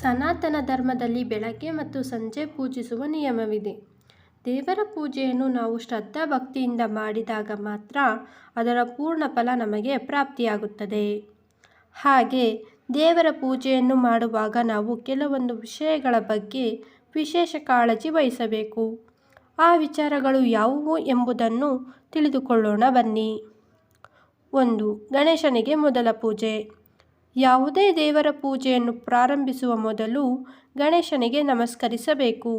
ಸನಾತನ ಧರ್ಮದಲ್ಲಿ ಬೆಳಗ್ಗೆ ಮತ್ತು ಸಂಜೆ ಪೂಜಿಸುವ ನಿಯಮವಿದೆ. ದೇವರ ಪೂಜೆಯನ್ನು ನಾವು ಶ್ರದ್ಧಾ ಭಕ್ತಿಯಿಂದ ಮಾಡಿದಾಗ ಮಾತ್ರ ಅದರ ಪೂರ್ಣ ಫಲ ನಮಗೆ ಪ್ರಾಪ್ತಿಯಾಗುತ್ತದೆ. ಹಾಗೆ ದೇವರ ಪೂಜೆಯನ್ನು ಮಾಡುವಾಗ ನಾವು ಕೆಲವೊಂದು ವಿಷಯಗಳ ಬಗ್ಗೆ ವಿಶೇಷ ಕಾಳಜಿ ವಹಿಸಬೇಕು. ಆ ವಿಚಾರಗಳು ಯಾವುವು ಎಂಬುದನ್ನು ತಿಳಿದುಕೊಳ್ಳೋಣ ಬನ್ನಿ. ಒಂದು, ಗಣೇಶನಿಗೆ ಮೊದಲ ಪೂಜೆ. ಯಾವುದೇ ದೇವರ ಪೂಜೆಯನ್ನು ಪ್ರಾರಂಭಿಸುವ ಮೊದಲು ಗಣೇಶನಿಗೆ ನಮಸ್ಕರಿಸಬೇಕು.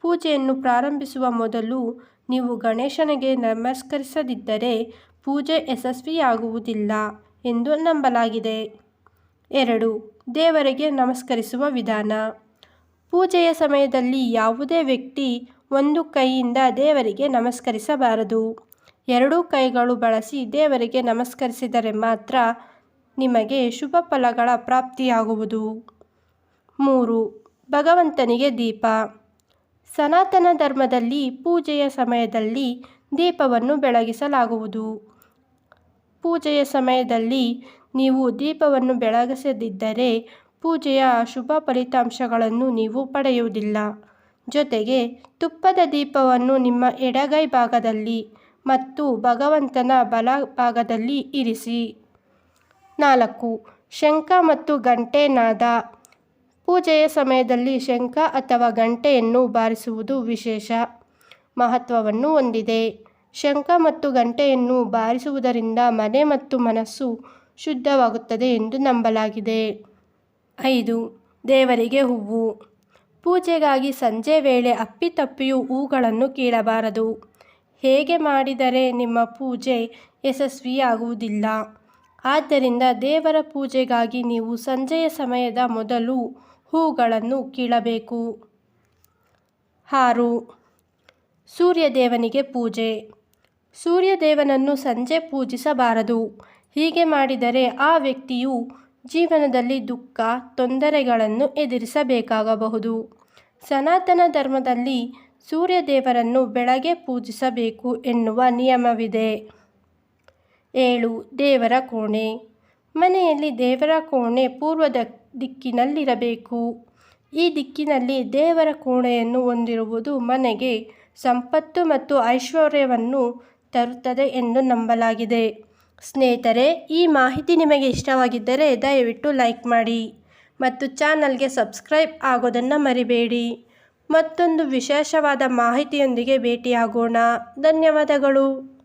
ಪೂಜೆಯನ್ನು ಪ್ರಾರಂಭಿಸುವ ಮೊದಲು ನೀವು ಗಣೇಶನಿಗೆ ನಮಸ್ಕರಿಸದಿದ್ದರೆ ಪೂಜೆ ಯಶಸ್ವಿಯಾಗುವುದಿಲ್ಲ ಎಂದು ನಂಬಲಾಗಿದೆ. ಎರಡು, ದೇವರಿಗೆ ನಮಸ್ಕರಿಸುವ ವಿಧಾನ. ಪೂಜೆಯ ಸಮಯದಲ್ಲಿ ಯಾವುದೇ ವ್ಯಕ್ತಿ ಒಂದು ಕೈಯಿಂದ ದೇವರಿಗೆ ನಮಸ್ಕರಿಸಬಾರದು. ಎರಡೂ ಕೈಗಳು ಬಳಸಿ ದೇವರಿಗೆ ನಮಸ್ಕರಿಸಿದರೆ ಮಾತ್ರ ನಿಮಗೆ ಶುಭ ಫಲಗಳ ಪ್ರಾಪ್ತಿಯಾಗುವುದು. ಮೂರು, ಭಗವಂತನಿಗೆ ದೀಪ. ಸನಾತನ ಧರ್ಮದಲ್ಲಿ ಪೂಜೆಯ ಸಮಯದಲ್ಲಿ ದೀಪವನ್ನು ಬೆಳಗಿಸಲಾಗುವುದು. ಪೂಜೆಯ ಸಮಯದಲ್ಲಿ ನೀವು ದೀಪವನ್ನು ಬೆಳಗಿಸದಿದ್ದರೆ ಪೂಜೆಯ ಶುಭ ಫಲಿತಾಂಶಗಳನ್ನು ನೀವು ಪಡೆಯುವುದಿಲ್ಲ. ಜೊತೆಗೆ ತುಪ್ಪದ ದೀಪವನ್ನು ನಿಮ್ಮ ಎಡಗೈ ಭಾಗದಲ್ಲಿ ಮತ್ತು ಭಗವಂತನ ಬಲ ಭಾಗದಲ್ಲಿ ಇರಿಸಿ. ನಾಲ್ಕು. ಶಂಖ ಮತ್ತು ಗಂಟೆ ನಾದ ಪೂಜೆಯ ಸಮಯದಲ್ಲಿ ಶಂಖ ಅಥವಾ ಗಂಟೆಯನ್ನು ಬಾರಿಸುವುದು ವಿಶೇಷ. ಮಹತ್ವವನ್ನು ಹೊಂದಿದೆ. ಶಂಖ ಮತ್ತು ಗಂಟೆಯನ್ನು ಬಾರಿಸುವುದರಿಂದ ಮನೆ ಮತ್ತು ಮನಸ್ಸು ಶುದ್ಧವಾಗುತ್ತದೆ ಎಂದು ನಂಬಲಾಗಿದೆ. ಐದು. ದೇವರಿಗೆ ಹೂವು. ಪೂಜೆಗಾಗಿ ಸಂಜೆ ವೇಳೆ ಅಪ್ಪಿತಪ್ಪಿಯು ಹೂಗಳನ್ನು ಕೀಳಬಾರದು. ಹೇಗೆ ಮಾಡಿದರೆ ನಿಮ್ಮ ಪೂಜೆ ಯಶಸ್ವಿಯಾಗುವುದಿಲ್ಲ. ಆದ್ದರಿಂದ ದೇವರ ಪೂಜೆಗಾಗಿ ನೀವು ಸಂಜೆಯ ಸಮಯದ ಮೊದಲು ಹೂಗಳನ್ನು ಕೀಳಬೇಕು. ಆರು. ಸೂರ್ಯದೇವನಿಗೆ ಪೂಜೆ. ಸೂರ್ಯದೇವನನ್ನು ಸಂಜೆ ಪೂಜಿಸಬಾರದು. ಹೀಗೆ ಮಾಡಿದರೆ ಆ ವ್ಯಕ್ತಿಯು ಜೀವನದಲ್ಲಿ ದುಃಖ, ತೊಂದರೆಗಳನ್ನು ಎದುರಿಸಬೇಕಾಗಬಹುದು. ಸನಾತನ ಧರ್ಮದಲ್ಲಿ ಸೂರ್ಯದೇವರನ್ನು ಬೆಳಗ್ಗೆ ಪೂಜಿಸಬೇಕು ಎನ್ನುವ ನಿಯಮವಿದೆ. ಏಳು, ದೇವರ ಕೋಣೆ. ಮನೆಯಲ್ಲಿ ದೇವರ ಕೋಣೆ ಪೂರ್ವದ ದಿಕ್ಕಿನಲ್ಲಿರಬೇಕು. ಈ ದಿಕ್ಕಿನಲ್ಲಿ ದೇವರ ಕೋಣೆಯನ್ನು ಹೊಂದಿರುವುದು ಮನೆಗೆ ಸಂಪತ್ತು ಮತ್ತು ಐಶ್ವರ್ಯವನ್ನು ತರುತ್ತದೆ ಎಂದು ನಂಬಲಾಗಿದೆ. ಸ್ನೇಹಿತರೆ, ಈ ಮಾಹಿತಿ ನಿಮಗೆ ಇಷ್ಟವಾಗಿದ್ದರೆ ದಯವಿಟ್ಟು ಲೈಕ್ ಮಾಡಿ ಮತ್ತು ಚಾನಲ್ಗೆ ಸಬ್ಸ್ಕ್ರೈಬ್ ಆಗೋದನ್ನು ಮರಿಬೇಡಿ. ಮತ್ತೊಂದು ವಿಶೇಷವಾದ ಮಾಹಿತಿಯೊಂದಿಗೆ ಭೇಟಿಯಾಗೋಣ. ಧನ್ಯವಾದಗಳು.